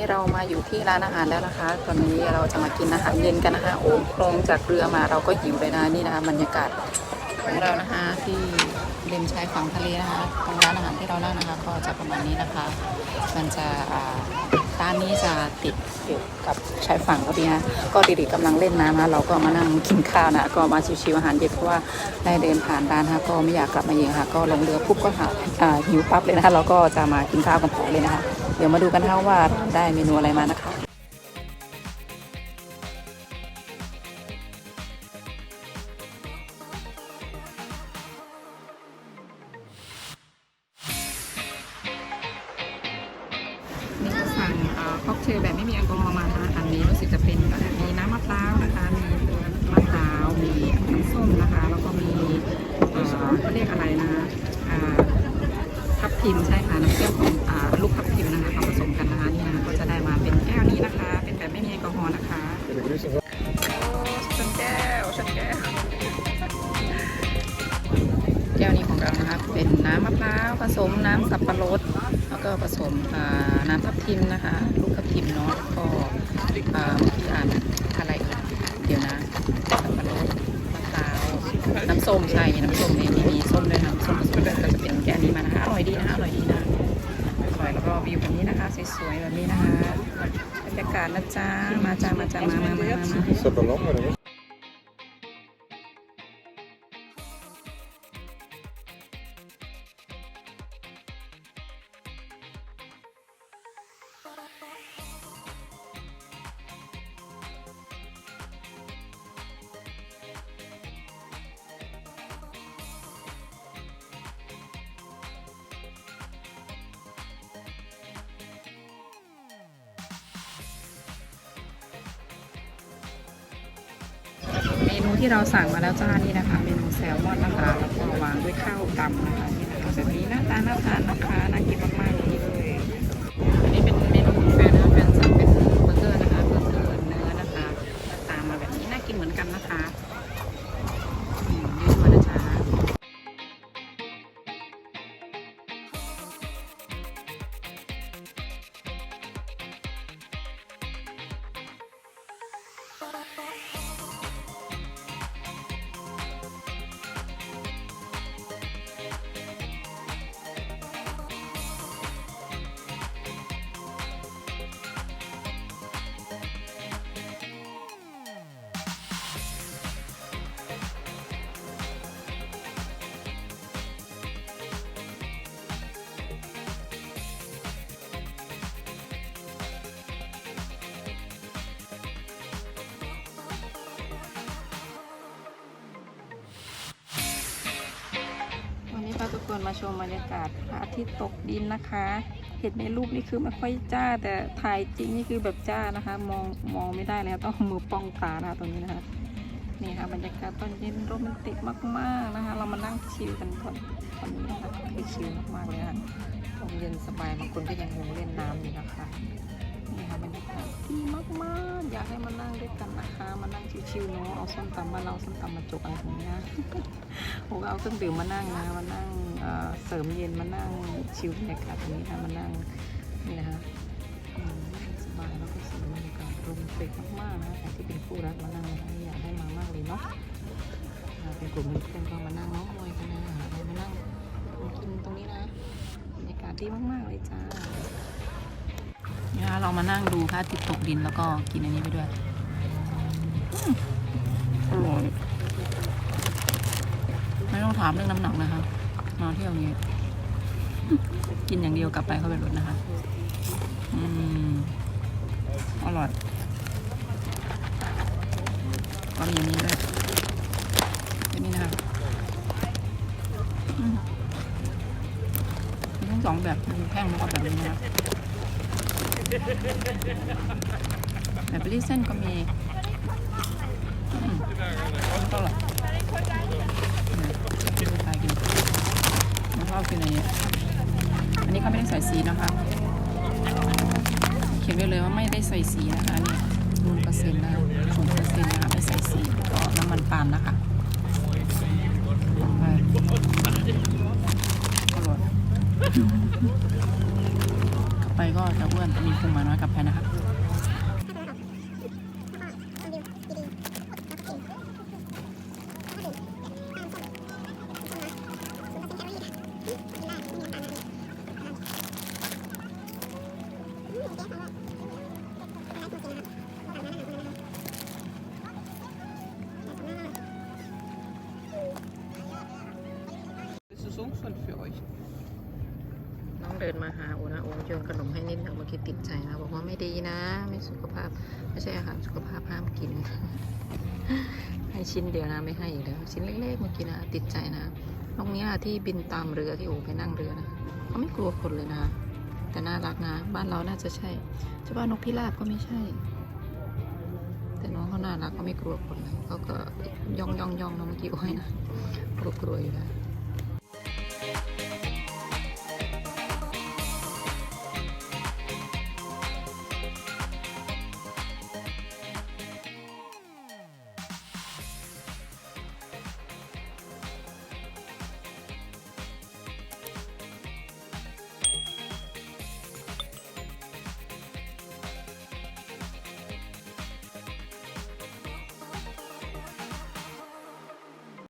นี้เรามาอยู่ที่ร้านอาหารแล้วนะคะ ตอนนี้เราจะมากินอาหารเย็นกันนะคะโอ้ลงจากเรือมาเราก็หิวเลยนะนี่นะคะบรรยากาศของเรานะคะที่ริมชายฝั่งทะเลนะคะตรงร้านอาหารที่เรานั่งนะคะ ก็จะประมาณนี้นะคะ มันจะ ร้านนี้จะติดอยู่กับชายฝั่งก็ดีนะก็เด็กๆกำลังเล่นน้ำนะเราก็มานั่งกินข้าวนะก็มาชิวๆอาหารเย็นเพราะว่าได้เดินผ่านร้านนะก็ไม่อยากกลับมาเองค่ะ ก็ลงเรือปุ๊บก็หาหิวปั๊บเลยนะคะเราก็จะมากินข้าวกันต่อเลยนะคะเดี๋ยวมาดูกันนะว่าได้เมนูอะไรมานะคะ ค็อกเทลแบบไม่มีแอลกอฮอล์มานะคะอันนี้รู้สึกจะเป็นแบบมีน้ำมะพร้าวนะคะ มีมะพร้าวมีน้ำส้มนะคะ แล้วก็มีเอ่อเขาเรียกอะไรนะอ่าทับทิมใช่ค่ะน้ำเปรี้ยวของอ่าลูกทับทิมนะคะเขาผสมกันนะคะนี่นะก็จะได้มาเป็นแก้วนี้นะคะ เป็นแบบไม่มีแอลกอฮอล์นะคะโอ้ชนแก้วชนแก้วแก้วนี้ของเรานะคะเป็นน้ำมะพร้าวผสมน้ำสับปะรด แล้วก็ผสมน้ำทับทิมนะคะ ลูกทับทิมเนาะก็เมื่อกี้อ่านอะไรเอ่ยเดี๋ยวนะสับปะรดมะพร้าวน้ำส้มใช่น้ำส้มมีมีมีส้มด้วยน้ำส้มผสมกันก็จะเป็นแก้วนี้มานะคะอร่อยดีนะคะอร่อยดีนะอร่อยแล้วก็วิวแบบนี้นะคะสวยๆแบบนี้นะคะบรรยากาศนะจ๊ะมาจ้ามาจ้ามามามามามา Is dat de lamp? นูที่เราสั่งมาแล้วจ้านี่นะคะ เมนูแซลมอนนะคะแล้วก็วางด้วยข้าวดำนะคะนี่นะคะแบบนี้หน้าตาน่าทานนะคะน่ากินมากๆาทุกคนมาชมบรรยากาศพระอาทิตย์ตกดินนะคะ เห็นในรูปนี่คือไม่ค่อยจ้า แต่ถ่ายจริงนี่คือแบบจ้านะคะ มองมองไม่ได้เลยค่ะต้องมือป้องตานะคะตรงนี้นะคะนี่ค่ะบรรยากาศตอนเย็นโรแมนติกมากๆนะคะ เรามานั่งชิลกันก่อนตอนนี้นะคะคือชิลมากๆเลยค่ะลมเย็นสบายบางคนก็ยังงงเล่นน้ำอยู่นะคะนี่ค่ะบรรยากาศดีมากๆอยากให้มานั่งด้วยกันนะคะ มานั่งชิวๆเนาะเอาส้มตำมาเราส้มตำมาจกอะไรตรงนี้นะผมก็เอาเครื่องดื่มมานั่งนะมานั่งเสริมเย็นมานั่งชิลบรรยากาศตรงนี้ค่ะมานั่งนี่นะคะสบายแล้วก็สวยบรรยากาศโรแมนติกมากๆนะครที่เป็นคู่รักมานั่งนะอยากได้มามากเลยเนาะเป็นกลุ่มเพื่อนก็มานั่งเน้องมอยกันนะอะมานั่งกินตรงนี้นะบรรยากาศดีมากๆเลยจ้า เนี่ยเรามานั่งดูพระอาทิตย์ตกดินแล้วก็กินอันนี้ไปด้วยอร่อยไม่ต้องถามเรื่องน้ำหนักนะคะมาเที่ยวอย่างนี้ กินอย่างเดียวกลับไปเข้าไปรถนะคะ อืม อร่อยก็มีอันนี้ด้วยอันนี้นะคะทั้งสองแบบแห้งแล้วก็แบบนี้นะคะ แบบรีเส้นก็มีอืมอร่อยดูตากินมันชอบกินอะไรเงี้ยอันนี้เขาไม่ได้ใส่สีนะคะ เขียนไว้เลยว่าไม่ได้ใส่สีนะคะนี่นูนเปอร์เซ็นต์นะคะศูนย์เปอร์เซ็นต์นะคะไม่ใส่สีก็น้ำมันปาล์มนะคะอร่อย ไปก็จะอ้วนจะมีพุงมาน้อยกับไปนนะครับ Das ist ungesund für euch. เดินมาหาโอนะโอโยนขนมให้นิดหนึ่งเมื่อกี้ติดใจนะบอกว่าไม่ดีนะ ไม่สุขภาพ ไม่ใช่อาหารสุขภาพห้ามกิน ให้ชิ้นเดียวนะไม่ให้อีกแล้วชิ้นเล็กๆเมื่อกี้นะ ติดใจนะนกเนี้ยที่บินตามเรือที่โอไปนั่งเรือนะเขาไม่กลัวคนเลยนะ แต่น่ารักนะ บ้านเราน่าจะใช่จะว่านกพิราบก็ไม่ใช่ แต่น้องเขาน่ารักเขาไม่กลัวคนเลยเขาก็ย่องย่องย่องน้องเมื่อกี้โอ้ยนะกลัวกลัวๆอยู่แล้ว